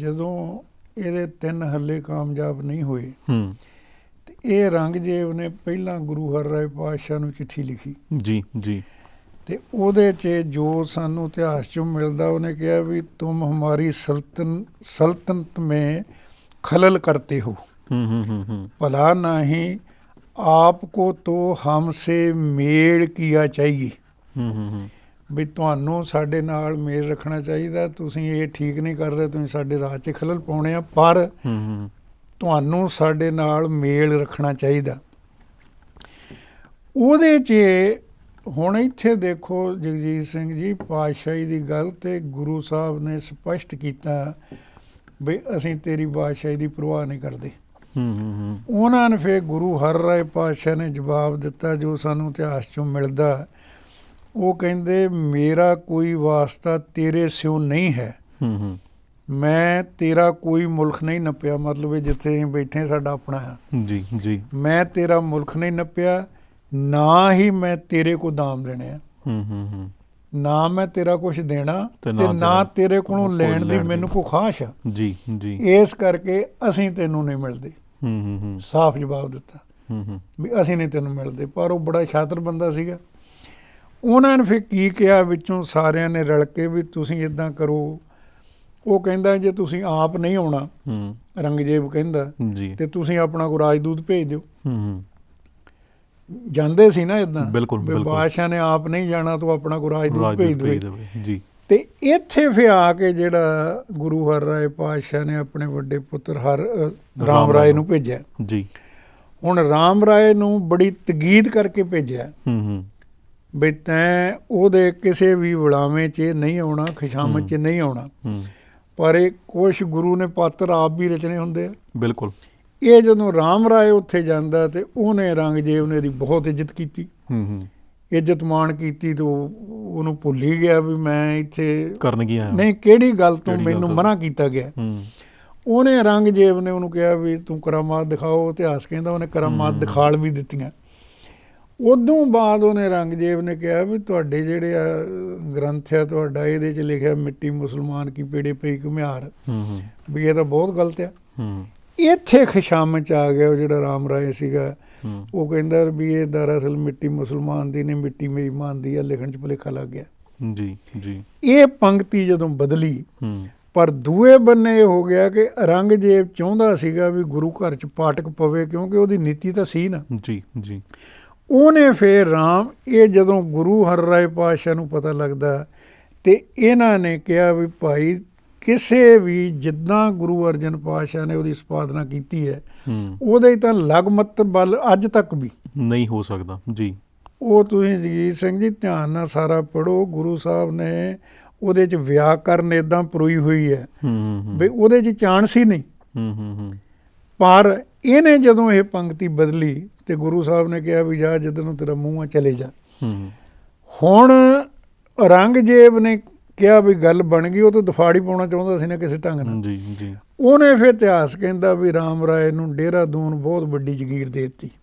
ਜਦੋਂ ਇਹਦੇ ਤਿੰਨ ਹੱਲੇ ਕਾਮਯਾਬ ਨਹੀਂ ਹੋਏ ਹੂੰ। ਤੇ ਇਹ ਰੰਗਜੇਬ ਨੇ ਪਹਿਲਾਂ ਗੁਰੂ ਹਰ ਹਰਰਾਏ ਪਾਤਸ਼ਾਹ ਨੂੰ ਚਿੱਠੀ ਲਿਖੀ। ਜੀ ਜੀ। ਤੇ ਉਹਦੇ 'ਚ ਜੋ ਸਾਨੂੰ ਇਤਿਹਾਸ 'ਚੋਂ ਮਿਲਦਾ ਉਹਨੇ ਕਿਹਾ ਵੀ ਤੂੰ ਹਮਾਰੀ ਸਲਤਨ ਸਲਤਨਤ ਮੇ ਖਲਲ ਕਰਤੇ ਹੋ। ਹੂੰ ਹੂੰ ਹੂੰ ਭਲਾ ਨਹੀਂ ਆਪ ਕੋ ਤੋ ਹਮਸੇ ਮੇਲ ਕੀਆ ਚਾਹੀਏ। ਹੂੰ ਹੂੰ। ਵੀ ਤੁਹਾਨੂੰ ਸਾਡੇ ਨਾਲ ਮੇਲ ਰੱਖਣਾ ਚਾਹੀਦਾ ਤੁਸੀਂ ਇਹ ਠੀਕ ਨਹੀਂ ਕਰ ਰਹੇ ਤੁਸੀਂ ਸਾਡੇ ਰਾਹ 'ਚ ਖਲਲ ਪਾਉਣੇ ਆ ਪਰ ਤੁਹਾਨੂੰ ਸਾਡੇ ਨਾਲ ਮੇਲ ਰੱਖਣਾ ਚਾਹੀਦਾ। ਉਹਦੇ 'ਚ ਹੁਣ ਇੱਥੇ ਦੇਖੋ ਜਗਜੀਤ ਸਿੰਘ ਜੀ ਪਾਤਸ਼ਾਹੀ ਦੀ ਗੱਲ ਤੇ ਗੁਰੂ ਸਾਹਿਬ ਨੇ ਸਪਸ਼ਟ ਕੀਤਾ ਵੀ ਅਸੀਂ ਤੇਰੀ ਬਾਦਸ਼ਾਹੀ ਦੀ ਪਰਵਾਹ ਨਹੀਂ ਕਰਦੇ। ਹੂੰ ਹੂੰ। ਉਹਨਾਂ ਨੇ ਫਿਰ ਗੁਰੂ ਹਰਰਾਏ ਪਾਤਸ਼ਾਹ ਨੇ ਜਵਾਬ ਦਿੱਤਾ ਜੋ ਸਾਨੂੰ ਇਤਿਹਾਸ ਚੋਂ ਮਿਲਦਾ। ਉਹ ਕਹਿੰਦੇ ਮੇਰਾ ਕੋਈ ਵਾਸਤਾ ਤੇਰੇ ਸਿਓ ਨਹੀਂ ਹੈ। ਹੂੰ ਹੂੰ। ਮੈਂ ਤੇਰਾ ਕੋਈ ਮੁਲਕ ਨਹੀਂ ਨੱਪਿਆ। ਮਤਲਬ ਇਹ ਜਿੱਥੇ ਅਸੀਂ ਬੈਠੇ ਸਾਡਾ ਆਪਣਾ ਆ ਜੀ ਜੀ। ਮੈਂ ਤੇਰਾ ਮੁਲਕ ਨਹੀਂ ਨੱਪਿਆ ਨਾ ਹੀ ਮੈਂ ਤੇਰੇ ਕੋ ਦਾਮ ਦੇਣੇ ਆ। ਹੂੰ ਹੂੰ ਹੂੰ। ਨਾ ਮੈਂ ਤੇਰਾ ਕੁਝ ਦੇਣਾ ਤੇ ਨਾ ਤੇਰਾ ਕੋਲੋਂ ਕੋਈ ਲੈਣ ਦੀ ਲੈਣ ਦੀ। ਮੈਨੂੰ ਕੋ ਖਾਸ਼ ਆ। ਜੀ ਜੀ। ਇਸ ਕਰਕੇ ਅਸੀਂ ਤੈਨੂੰ ਨਹੀਂ ਮਿਲਦੇ। ਹੂੰ ਹੂੰ ਹੂੰ। ਸਾਫ਼ ਜਵਾਬ ਦਿੱਤਾ ਹੂੰ ਹੂੰ। ਵੀ ਅਸੀਂ ਨਹੀਂ ਤੈਨੂੰ ਮਿਲਦੇ। ਪਰ ਉਹ ਬੜਾ ਸ਼ਾਤਰ ਬੰਦਾ ਸੀਗਾ। ਉਹਨਾਂ ਨੇ ਫਿਰ ਕੀ ਕਿਹਾ ਵਿੱਚੋਂ ਸਾਰਿਆਂ ਨੇ ਰਲ ਕੇ ਵੀ ਤੁਸੀਂ ਇਦਾਂ ਕਰੋ। ਉਹ ਕਹਿੰਦਾ ਜੇ ਤੁਸੀਂ ਆਪ ਨਹੀਂ ਆਉਣਾ ਹੂੰ। ਰੰਗਜੇਬ ਕਹਿੰਦਾ ਤੇ ਤੁਸੀਂ ਆਪਣਾ ਕੋ ਰਾਜਦੂਤ ਭੇਜ ਦਿਓ। ਹੂੰ ਹੂੰ। ਜਾਂਦੇ ਸੀ ਨਾ ਇਦਾਂ ਬਿਲਕੁਲ, ਬਿਲਕੁਲ। ਬਾਦਸ਼ਾਹ ਨੇ ਆਪ ਨਹੀਂ ਜਾਣਾ ਤੂੰ ਆਪਣਾ ਕੋ ਰਾਜਦੂਤ ਰਾਜ ਭੇਜ ਭੇਜ ਦੇ ਦੇਵੇ ਜੀ। ਤੇ ਇੱਥੇ ਫਿਰ ਆ ਕੇ ਜਿਹੜਾ ਗੁਰੂ ਹਰਰਾਏ ਪਾਤਸ਼ਾਹ ਨੇ ਆਪਣੇ ਵੱਡੇ ਪੁੱਤਰ ਹਰ ਰਾਮ ਰਾਏ ਨੂੰ ਭੇਜਿਆ। ਜੀ। ਹੁਣ ਰਾਮ ਰਾਏ ਨੂੰ ਬੜੀ ਤਗੀਦ ਕਰਕੇ ਭੇਜਿਆ। ਹੂੰ ਹੂੰ। ਵੀ ਤੈਂ ਉਹਦੇ ਕਿਸੇ ਵੀ ਵਲਾਵੇਂ 'ਚ ਨਹੀਂ ਆਉਣਾ ਖਿਸ਼ਾਮਤ 'ਚ ਨਹੀਂ ਆਉਣਾ। ਪਰ ਇਹ ਕੁਛ ਗੁਰੂ ਨੇ ਪਾਤਰ ਆਪ ਵੀ ਰਚਣੇ ਹੁੰਦੇ ਆ। ਬਿਲਕੁਲ। ਇਹ ਜਦੋਂ ਰਾਮ ਰਾਏ ਉੱਥੇ ਜਾਂਦਾ ਤੇ ਉਹਨੇ ਰੰਗਜੇਬ ਨੇ ਦੀ ਬਹੁਤ ਇੱਜ਼ਤ ਕੀਤੀ। ਹੂੰ ਹੂੰ। ਇੱਜ਼ਤ ਮਾਣ ਕੀਤੀ ਤੇ ਉਹ- ਉਹਨੂੰ ਭੁੱਲ ਹੀ ਗਿਆ ਵੀ ਮੈਂ ਇੱਥੇ ਕਰਨ ਗਿਆ ਨਹੀਂ ਕਿਹੜੀ ਗੱਲ ਤੋਂ ਮੈਨੂੰ? ਮਨਾ ਕੀਤਾ ਗਿਆ? ਹੂੰ। ਉਹਨੇ ਰੰਗਜੇਬ ਨੇ ਉਹਨੂੰ ਕਿਹਾ ਵੀ ਤੂੰ ਕਰਾਮਾਤ ਦਿਖਾਓ ਇਤਿਹਾਸ ਕਹਿੰਦਾ ਉਹਨੇ ਕਰਾਮਾਤ। ਦਿਖਾਲ ਵੀ ਦਿੱਤੀਆਂ। ਉਦੋਂ ਬਾਅਦ ਉਹਨੇ ਰੰਗਜੇਬ ਨੇ ਕਿਹਾ ਵੀ ਤੁਹਾਡੇ ਜਿਹੜੇ ਆ ਗ੍ਰੰਥ ਆ ਤੁਹਾਡਾ ਇਹਦੇ 'ਚ ਲਿਖਿਆ ਮਿੱਟੀ ਮੁਸਲਮਾਨ ਕੀ ਪੇੜੇ ਪਈ ਘੁਮਿਆਰ ਹੂੰ ਹੂੰ। ਵੀ ਇਹ ਤਾਂ ਬਹੁਤ ਗਲਤ ਆ। ਹੂੰ। ਇੱਥੇ ਖਿਸ਼ਾਮਤ ਚ ਆ ਗਿਆ ਉਹ ਜਿਹੜਾ ਰਾਮ ਰਾਏ ਸੀਗਾ। ਉਹ ਕਹਿੰਦਾ ਵੀ ਇਹ ਦਰਅਸਲ ਮਿੱਟੀ ਮੁਸਲਮਾਨ ਦੀ ਨਹੀਂ ਮਿੱਟੀ ਮੇਰੀ ਮਾਨ ਦੀ ਆ ਲਿਖਣ ਚ ਭੁਲੇਖਾ ਲੱਗ ਗਿਆ। ਜੀ ਜੀ। ਇਹ ਪੰਕਤੀ ਜਦੋਂ ਬਦਲੀ ਹੂੰ। ਪਰ ਦੂਏ ਬੰਨੇ ਹੋ ਗਿਆ ਕਿ ਔਰੰਗਜ਼ੇਬ ਚਾਹੁੰਦਾ ਸੀਗਾ ਵੀ ਗੁਰੂ ਘਰ ਚ ਪਾਟਕ ਪਵੇ ਕਿਉਂਕਿ ਉਹਦੀ ਨੀਤੀ ਤਾਂ ਸੀ ਨਾ। ਜੀ ਜੀ। ਉਹਨੇ ਫੇਰ ਰਾਮ ਇਹ ਜਦੋਂ ਗੁਰੂ ਹਰਰਾਏ ਪਾਤਸ਼ਾਹ ਨੂੰ ਪਤਾ ਲੱਗਦਾ ਤੇ ਇਹਨਾਂ ਨੇ ਕਿਹਾ ਵੀ ਭਾਈ ਕਿਸੇ ਵੀ ਜਿੱਦਾਂ ਗੁਰੂ ਅਰਜਨ ਪਾਤਸ਼ਾਹ ਨੇ ਉਹਦੀ ਸੰਪਾਦਨਾ ਕੀਤੀ ਹੈ ਉਹਦੇ ਤਾਂ ਲਗਮਤ ਬਲ ਅੱਜ ਤੱਕ ਵੀ। ਨਹੀਂ ਹੋ ਸਕਦਾ ਜੀ। ਉਹ ਤੁਸੀਂ ਜਗੀਰ ਸਿੰਘ ਜੀ ਧਿਆਨ ਨਾਲ ਸਾਰਾ ਪੜੋ ਗੁਰੂ ਸਾਹਿਬ ਨੇ ਉਹਦੇ ਚ ਵਿਆਕਰਨ ਇਦਾਂ ਪਰੋਈ ਹੋਈ ਹੈ। ਵੀ ਉਹਦੇ ਚ ਚਾਂਸ ਹੀ ਨਹੀਂ। ਹੂੰ ਹੂੰ ਹੂੰ। ਪਰ ਇਹਨੇ ਜਦੋਂ ਇਹ ਪੰਕਤੀ ਬਦਲੀ ਤੇ ਗੁਰੂ ਸਾਹਿਬ ਨੇ ਕਿਹਾ ਵੀ ਜਾ ਜਿੱਦ ਨੂੰ ਤੇਰਾ ਮੂੰਹ ਆ ਚਲੇ ਜਾ। ਹੁਣ ਔਰੰਗਜ਼ੇਬ ਨੇ ਕਿਹਾ ਵੀ ਗੱਲ ਬਣ ਗਈ ਉਹ ਤਾਂ ਦਫਾੜੀ ਪਾਉਣਾ ਚਾਹੁੰਦਾ ਸੀ ਨਾ ਕਿਸੇ ਢੰਗ ਨਾਲ। ਜੀ ਜੀ। ਉਹਨੇ ਫਿਰ ਇਤਿਹਾਸ ਕਹਿੰਦਾ ਵੀ ਰਾਮ ਰਾਏ ਨੂੰ ਡੇਰਾ ਦੂਨ ਬਹੁਤ ਵੱਡੀ ਜ਼ਗੀਰ ਦੇ ਦਿੱਤੀ।